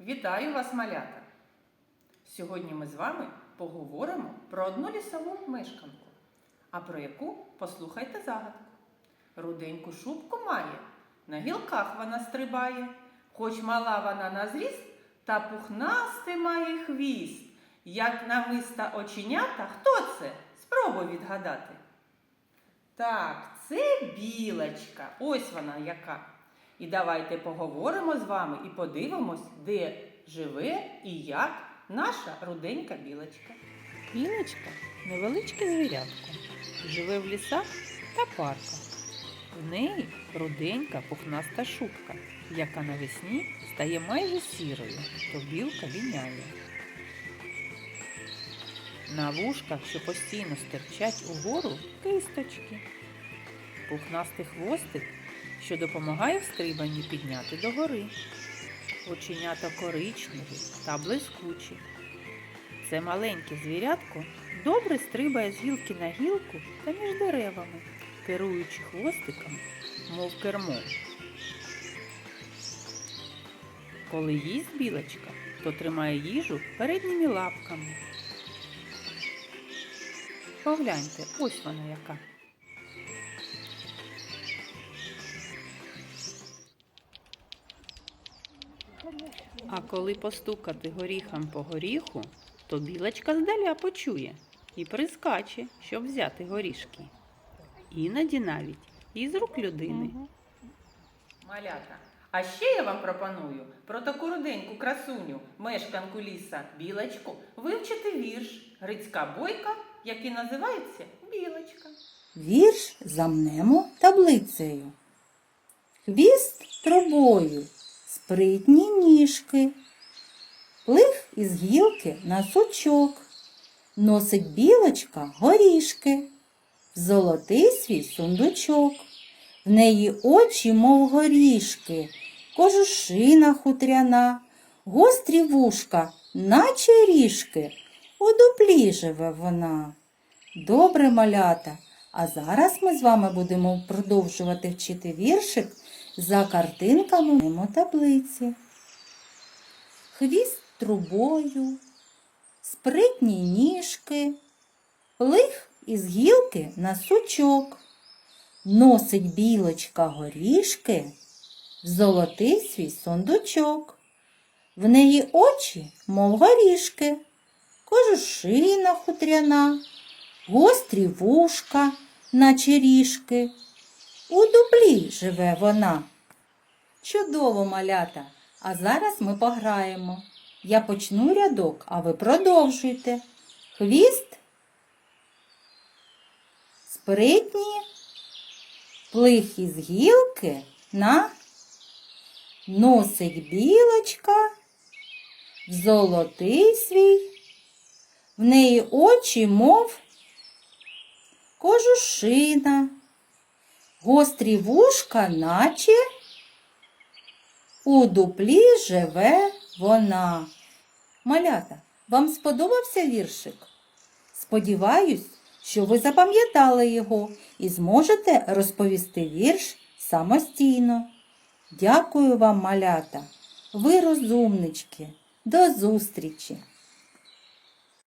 Вітаю вас, малята! Сьогодні ми з вами поговоримо про одну лісову мешканку. А про яку послухайте загадку. Руденьку шубку має, на гілках вона стрибає, хоч мала вона на зріст, та пухнастий має хвіст. Як намиста оченята, хто це? Спробуй відгадати. Так, це білочка. Ось вона яка. І давайте поговоримо з вами і подивимось, де живе і як наша руденька білочка. Білочка невеличке звірятко. Живе в лісах та парках. В неї руденька пухнаста шубка, яка навесні стає майже сірою, то білка ліняє. На вушках, що постійно стирчать угору, кисточки. Пухнастий хвостик, що допомагає в підняти догори. Оченята коричневі та блискучі. Це маленьке звірятко добре стрибає з гілки на гілку та між деревами, керуючи хвостиком, мов кермо. Коли їсть білочка, то тримає їжу передніми лапками. Погляньте, ось вона яка. А коли постукати горіхом по горіху, то білочка здаля почує і прискаче, щоб взяти горішки. Іноді навіть із рук людини. Малята, а ще я вам пропоную про таку руденьку красуню, мешканку ліса білочку, вивчити вірш Грицька бойка, який називається Білочка. Вірш замнемо таблицею. Хвіст трубою, спритні ніжки, плив із гілки на сучок, носить білочка горішки, золотий свій сундучок. В неї очі, мов горішки, кожушина хутряна, гострі вушка, наче ріжки, у дуплі живе вона. Добре, малята. А зараз ми з вами будемо продовжувати вчити віршик за картинками в таблиці. Хвіст трубою, спритні ніжки, плих із гілки на сучок, носить білочка горішки, в золотий свій сундучок. В неї очі, мов горішки, кожушина хутряна гострі вушка, наче ріжки. У дуплі живе вона. Чудово, малята. А зараз ми пограємо. Я почну рядок, а ви продовжуйте. Хвіст, спритні, плих із гілки на носить білочка, в золотий свій, в неї очі, мов кожушина, гострі вушка, наче у дуплі живе вона. Малята, вам сподобався віршик? Сподіваюсь, що ви запам'ятали його і зможете розповісти вірш самостійно. Дякую вам, малята. Ви розумнички. До зустрічі!